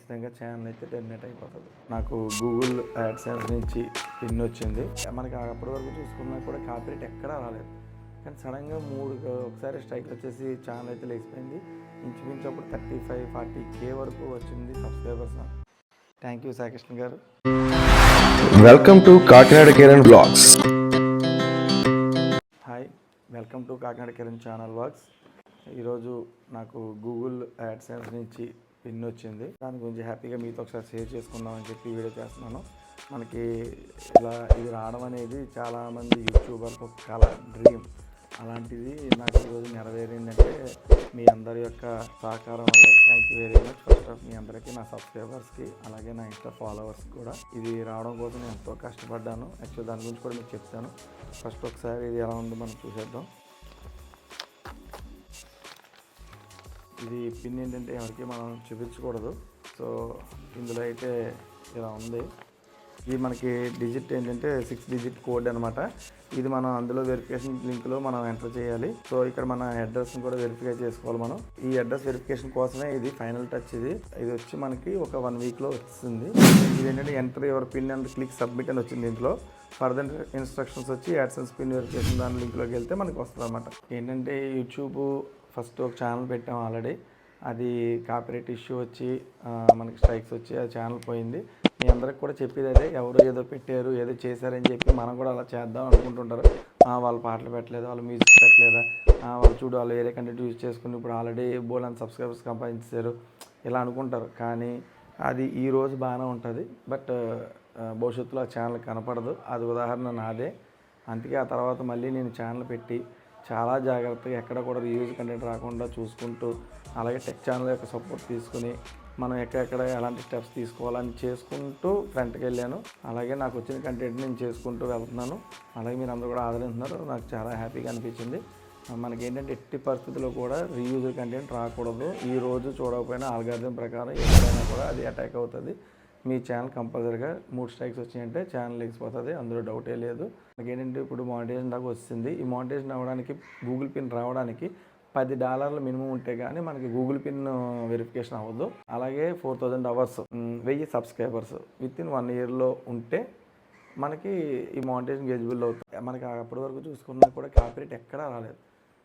ఖచ్చితంగా ఛానల్ అయితే టెర్మినేట్ అయిపోతుంది. నాకు గూగుల్ యాడ్సెన్స్ నుంచి పిన్ వచ్చింది. మనకి అప్పటి వరకు చూసుకున్నా కూడా కాపీరేట్ ఎక్కడా రాలేదు. కానీ సడన్గా మూడు ఒకసారి స్ట్రైక్ వచ్చేసి ఛానల్ అయితే లేచిపోయింది. ఇంచుమించు అప్పుడు థర్టీ ఫైవ్ ఫార్టీ కే వరకు వచ్చింది సబ్స్క్రైబర్స్ థ్యాంక్ యూ సాకృష్ణ గారు. Welcome to Kakinada Kiran blogs. Hi welcome to Kakinada Kiran channel works ఈరోజు నాకు గూగుల్ యాడ్సెన్స్ నుంచి పిన్ వచ్చింది దాని గురించి హ్యాపీగా మీతో ఒకసారి షేర్ చేసుకుందామని చెప్పి వీడియో చేస్తున్నాను. మనకి ఇలా ఇది రావడం అనేది చాలామంది యూట్యూబర్కి ఒక కళ డ్రీమ్. అలాంటిది నాకు ఈరోజు నెరవేరిందంటే మీ అందరి యొక్క సహకారం వల్ల. Thank you very much first of మీ అందరికీ నా సబ్స్క్రైబర్స్కి అలాగే నా ఇన్స్టా ఫాలోవర్స్ కూడా. ఇది రావడం కోసం నేను ఎంతో కష్టపడ్డాను. యాక్చువల్ దాని గురించి కూడా మీకు చెప్తాను. ఫస్ట్ ఒకసారి ఇది ఎలా ఉందో మనం చూసేద్దాం. ఇది పిన్ ఏంటంటే ఎవరికి మనం చూపించకూడదు. సో ఇందులో అయితే ఇలా ఉంది. ఇది మనకి డిజిట్ ఏంటంటే సిక్స్ డిజిట్ కోడ్ అనమాట ఇది మనం అందులో వెరిఫికేషన్ లింక్లో మనం ఎంటర్ చేయాలి. సో ఇక్కడ మన అడ్రస్ని కూడా వెరిఫై చేసుకోవాలి మనం. ఈ అడ్రస్ వెరిఫికేషన్ కోసమే ఇది ఫైనల్ టచ్ ఇది. ఇది వచ్చి మనకి ఒక వన్ వీక్లో వస్తుంది. ఇది ఏంటంటే enter your pin and click submit అని వచ్చింది దీంట్లో ఫర్దర్ ఇన్స్ట్రక్షన్స్ వచ్చి యాడ్సెన్స్ పిన్ వెరిఫికేషన్ దాని లింక్లోకి వెళ్తే మనకి వస్తుంది అనమాట ఏంటంటే యూట్యూబ్ ఫస్ట్ ఒక ఛానల్ పెట్టాం ఆల్రెడీ. అది కాపీరేట్ ఇష్యూ వచ్చి మనకి స్ట్రైక్స్ వచ్చి ఆ ఛానల్ పోయింది. మీ అందరికి కూడా చెప్పేది అదే ఎవరు ఏదో పెట్టారు ఏదో చేశారని చెప్పి మనం కూడా అలా చేద్దాం అనుకుంటుంటారు. వాళ్ళు పాటలు పెట్టలేదు వాళ్ళు మ్యూజిక్ పెట్టలేదా వాళ్ళు చూడు వాళ్ళు వేరే కంటెంట్ యూజ్ చేసుకుని ఇప్పుడు ఆల్రెడీ బోల్ అండ్ సబ్స్క్రైబర్స్ సంపాదించారు ఇలా అనుకుంటారు. కానీ అది ఈ రోజు బాగానే ఉంటుంది. బట్ భవిష్యత్తులో ఆ ఛానల్ కనపడదు. అది ఉదాహరణ నాదే. అందుకే ఆ తర్వాత మళ్ళీ నేను ఛానల్ పెట్టి చాలా జాగ్రత్తగా ఎక్కడ కూడా రివ్యూస్ కంటెంట్ రాకుండా చూసుకుంటూ అలాగే టెక్ ఛానల్ యొక్క సపోర్ట్ తీసుకుని మనం ఎక్కడెక్కడ ఎలాంటి స్టెప్స్ తీసుకోవాలని చేసుకుంటూ ఫ్రంట్కి వెళ్ళాను. అలాగే నాకు వచ్చిన కంటెంట్ నేను చేసుకుంటూ వెళ్తున్నాను. అలాగే మీరు అందరూ కూడా ఆదరిస్తున్నారు. నాకు చాలా హ్యాపీగా అనిపించింది. మనకి ఏంటంటే ఎట్టి పరిస్థితుల్లో కూడా రీయూజ్ కంటెంట్ రాకూడదు. ఈ రోజు చూడకపోయినా ఆల్గార్థం ప్రకారం ఎక్కడైనా కూడా అది అటాక్ అవుతుంది. మీ ఛానల్ కంపల్సరీగా మూడు స్ట్రైక్స్ వచ్చినాయంటే ఛానల్ ఎగిసిపోతుంది అందులో డౌటే లేదు. మనకి ఏంటంటే ఇప్పుడు మానిటైజేషన్ దాకా వస్తుంది. ఈ మానిటైజేషన్ అవ్వడానికి గూగుల్ పిన్ రావడానికి పది డాలర్లు మినిమం ఉంటే కానీ మనకి గూగుల్ పిన్ వెరిఫికేషన్ అవ్వదు. అలాగే ఫోర్ థౌజండ్ అవర్స్ వెయ్యి సబ్స్క్రైబర్స్ విత్ ఇన్ వన్ ఇయర్లో ఉంటే మనకి ఈ మానిటైజేషన్ ఎలిజిబుల్ అవుతుంది. మనకి అప్పటి వరకు చూసుకున్నా కూడా కాపీరేట్ ఎక్కడా రాలేదు.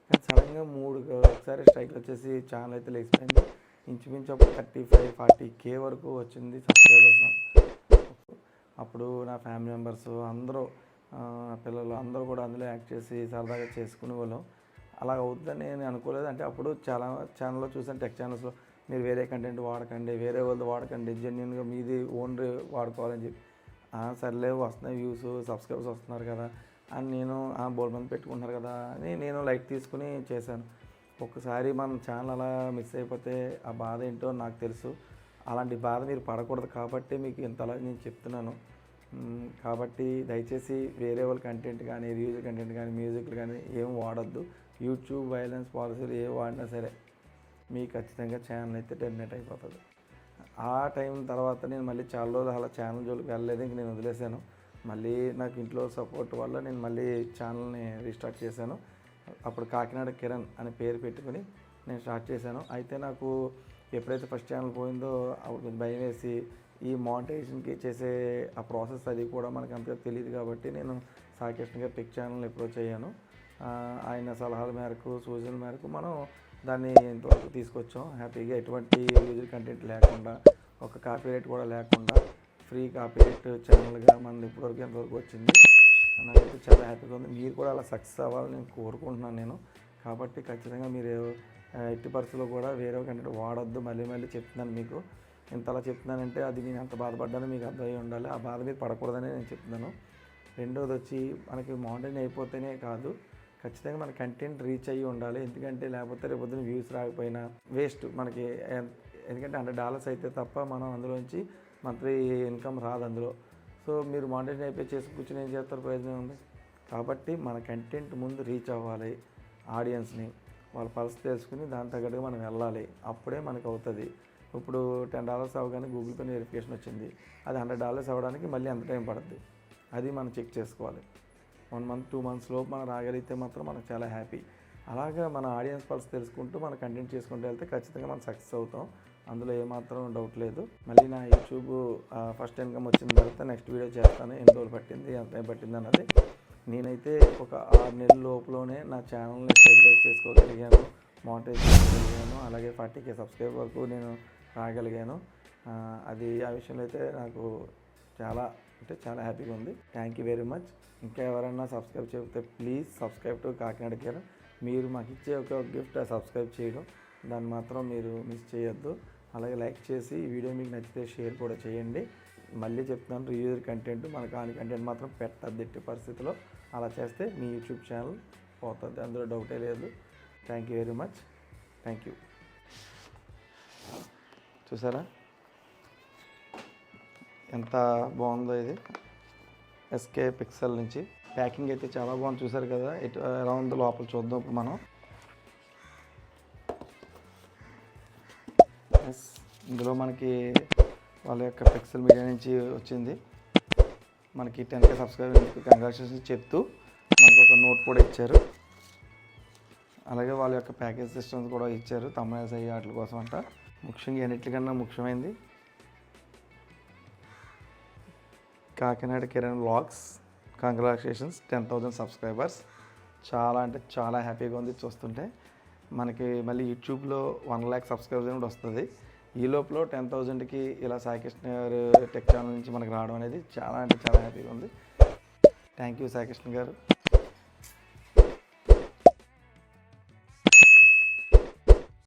కానీ సడన్గా మూడు ఒకసారి స్ట్రైక్ వచ్చేసి ఛానల్ అయితే లేచిపోయింది. ఇంచుమించు ఒక థర్టీ ఫైవ్ ఫార్టీ కే వరకు వచ్చింది సబ్స్క్రైబర్స్. అప్పుడు నా ఫ్యామిలీ మెంబర్స్ అందరూ పిల్లలు అందరూ కూడా అందులో యాక్ట్ చేసి సరదాగా చేసుకునే వాళ్ళం. అలా అవుతుందని నేను అనుకోలేదు. అంటే అప్పుడు చాలా ఛానల్లో చూసాను టెక్ ఛానల్స్లో మీరు వేరే కంటెంట్ వాడకండి వేరే వాళ్ళది వాడకండి జెన్యున్గా మీది ఓన్ వాడుకోవాలని చెప్పి. సర్లే వస్తున్నాయి వ్యూస్ సబ్స్క్రైబర్స్ వస్తున్నారు కదా అని నేను ఆ మంది పెట్టుకుంటున్నారు కదా అని నేను లైట్ తీసుకుని చేశాను. ఒక్కసారి మనం ఛానల్ అలా మిస్ అయిపోతే ఆ బాధ ఏంటో నాకు తెలుసు. అలాంటి బాధ మీరు పడకూడదు కాబట్టి మీకు ఇంతలా నేను చెప్తున్నాను. కాబట్టి దయచేసి వేరే వాళ్ళ కంటెంట్ కానీ రివ్యూజ్ కంటెంట్ కానీ మ్యూజిక్లు కానీ ఏం వాడొద్దు. యూట్యూబ్ వైలెన్స్ పాలసీలు ఏ వాడినా సరే మీకు ఖచ్చితంగా ఛానల్ అయితే డెమినేట్ అయిపోతుంది. ఆ టైం తర్వాత నేను మళ్ళీ చాలా రోజులు అలా ఛానల్ జోలికి వెళ్ళలేదు ఇంక నేను వదిలేశాను. మళ్ళీ నాకు ఇంట్లో సపోర్ట్ వల్ల నేను మళ్ళీ ఛానల్ని రీస్టార్ట్ చేశాను. అప్పుడు కాకినాడ కిరణ్ అనే పేరు పెట్టుకుని నేను స్టార్ట్ చేశాను. అయితే నాకు ఎప్పుడైతే ఫస్ట్ ఛానల్ పోయిందో అప్పుడు కొంచెం భయం వేసి ఈ మానిటైజేషన్కి చేసే ఆ ప్రాసెస్ అది కూడా మనకు అంతగా తెలియదు కాబట్టి నేను సాయికృష్ణ గారి టెక్ ఛానల్ని అప్రోచ్ అయ్యాను. ఆయన సలహాల మేరకు సూచనల మేరకు మనం దాన్ని ఇంతవరకు తీసుకొచ్చాం. హ్యాపీగా ఎటువంటి యూజర్ కంటెంట్ లేకుండా ఒక కాపీ రేట్ కూడా లేకుండా ఫ్రీ కాపీ రేట్ ఛానల్గా మనం ఇప్పటివరకు ఎంతవరకు వచ్చింది. నాకైతే చాలా హ్యాపీగా ఉంది. మీరు కూడా అలా సక్సెస్ అవ్వాలని నేను కోరుకుంటున్నాను నేను. కాబట్టి ఖచ్చితంగా మీరు ఎట్టి పరిస్థితుల్లో కూడా వేరే కంటెంట్ వాడొద్దు. మళ్ళీ మళ్ళీ చెప్తున్నాను మీకు. ఇంతలా చెప్తున్నానంటే అది నేను ఎంత బాధపడ్డానో మీకు అర్థమై ఉండాలి. ఆ బాధ మీరు పడకూడదని నేను చెప్తున్నాను. రెండోది వచ్చి మనకి మౌంటైన్ అయిపోతేనే కాదు ఖచ్చితంగా మన కంటెంట్ రీచ్ అయ్యి ఉండాలి. ఎందుకంటే లేకపోతే రేపు వ్యూస్ రాకపోయినా వేస్ట్ మనకి ఎందుకంటే హండ్రెడ్ డాలర్స్ అయితే తప్ప మనం అందులోంచి మంత్లీ ఇన్కమ్ రాదు అందులో. సో మీరు మానిటైజేషన్ అయిపోయి చేసి కూర్చొని ఏం చేస్తారు? ప్రయోజనం ఉంది. కాబట్టి మన కంటెంట్ ముందు రీచ్ అవ్వాలి ఆడియన్స్ని. వాళ్ళ పల్స్ తెలుసుకుని దాని తగ్గట్టుగా మనం వెళ్ళాలి. అప్పుడే మనకు అవుతుంది. ఇప్పుడు టెన్ డాలర్స్ అవ్వగానే గూగుల్ పే వెరిఫికేషన్ వచ్చింది. అది హండ్రెడ్ డాలర్స్ అవ్వడానికి మళ్ళీ ఎంత టైం పడుతుంది అది మనం చెక్ చేసుకోవాలి. వన్ మంత్ టూ మంత్స్ లోపు మనం రాగలిగితే మాత్రం మనకు చాలా హ్యాపీ. అలాగా మన ఆడియన్స్ పల్స్ తెలుసుకుంటూ మన కంటెంట్ చేసుకుంటూ వెళ్తే ఖచ్చితంగా మనం సక్సెస్ అవుతాం. అందులో ఏమాత్రం డౌట్ లేదు. మళ్ళీ నా యూట్యూబ్ ఫస్ట్ ఇన్కమ్ వచ్చిన తర్వాత నెక్స్ట్ వీడియో చేస్తాను. ఎన్ని రోజులు పట్టింది ఎంత టైం పట్టింది అన్నది. నేనైతే ఒక ఆరు నెలల లోపలనే నా ఛానల్ని స్టెబిలైజ్ చేసుకోగలిగాను మోనిటైజ్ చేసుకోగలిగాను అలాగే ఫార్టీ కే సబ్స్క్రైబ్ వరకు నేను రాగలిగాను. అది ఆ విషయంలో అయితే నాకు చాలా అంటే చాలా హ్యాపీగా ఉంది. థ్యాంక్ యూ వెరీ మచ్ ఇంకా ఎవరైనా సబ్స్క్రైబ్ చేస్తే please subscribe to Kakinada care మీరు మాకు ఇచ్చే ఒక గిఫ్ట్ సబ్స్క్రైబ్ చేయడం. దాన్ని మాత్రం మీరు మిస్ చేయొద్దు. అలాగే లైక్ చేసి ఈ వీడియో మీకు నచ్చితే షేర్ కూడా చేయండి. మళ్ళీ చెప్తున్నాను రియూజర్ కంటెంట్ మన కాని కంటెంట్ మాత్రం పెట్టద్దు ఎట్టి పరిస్థితిలో. అలా చేస్తే మీ యూట్యూబ్ ఛానల్ పోతుంది అందులో డౌటే లేదు. Thank you very much thank you చూసారా? ఎంత బాగుందో ఇది. ఎస్కే పిక్సెల్ నుంచి. ప్యాకింగ్ అయితే చాలా బాగుంది చూసారు కదా? ఎటు ఎలా ఉందో లోపల చూద్దాం ఇప్పుడు మనం. ఎస్ ఇందులో మనకి వాళ్ళ యొక్క పిక్సెల్ మీడియా నుంచి వచ్చింది. మనకి టెన్ కే సబ్స్క్రైబర్ కంగ్రాచులేషన్స్ చెప్తూ మనకు ఒక నోట్ కూడా ఇచ్చారు. అలాగే వాళ్ళ యొక్క ప్యాకేజ్ సిస్టమ్స్ కూడా ఇచ్చారు. తమిళ అయ్యి వాటి కోసం అంట. ముఖ్యంగా అన్నిటికన్నా ముఖ్యమైనది Kakinada Kiran vlogs congratulations ten thousand subscribers చాలా అంటే చాలా హ్యాపీగా ఉంది చూస్తుంటే. మనకి మళ్ళీ యూట్యూబ్లో వన్ ల్యాక్ సబ్స్క్రైబర్స్ కూడా వస్తుంది. ఈ లోపల టెన్ థౌజండ్కి ఇలా సాయికృష్ణ గారు టెక్ ఛానల్ నుంచి మనకి రావడం అనేది చాలా అంటే చాలా హ్యాపీగా ఉంది. థ్యాంక్ యూ సాయికృష్ణ గారు